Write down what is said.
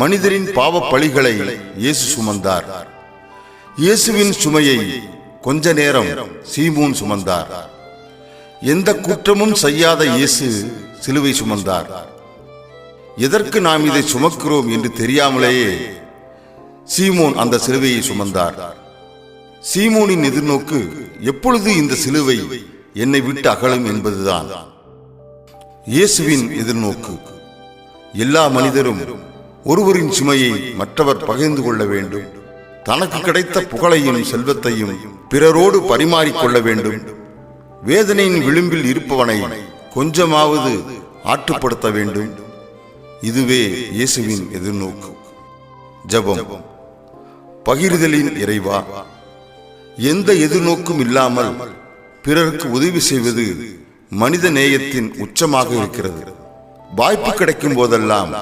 மனிதரின் பாவ பழிகளை இயேசு சுமந்தார். இயேசுவின் சுமையை கொஞ்ச நேரம் சீமோன் சுமந்தார். எந்த குற்றமும் செய்யாத இயேசு சிலுவை சுமந்தார். எதற்கு நாம் இதை சுமக்கிறோம் என்று தெரியாமலேயே சீமோன் அந்த சிலுவையை சுமந்தார். சீமோனின் எதிர்நோக்கு எப்பொழுது இந்த சிலுவை என்னை விட்டு அகலும் என்பதுதான். இயேசுவின் எதிர்நோக்கு. எல்லா மனிதரும் ஒருவரின் சுமையை மற்றவர் பகிர்ந்து கொள்ள வேண்டும். தனக்கு கிடைத்த புகழையும் செல்வத்தையும் பிறரோடு பரிமாறிக்கொள்ள வேண்டும். வேதனையின் விளிம்பில் இருப்பவனை கொஞ்சமாவது ஆற்றுப்படுத்த வேண்டும். இதுவே இயேசுவின் எதிர்நோக்கு. ஜபம். பகிர்தலின் இறைவா எந்த எதிர்நோக்கும் இல்லாமல் பிறருக்கு உதவி செய்வது மனித நேயத்தின் உச்சமாக இருக்கிறது. வாய்ப்பு கிடைக்கும் போதெல்லாம்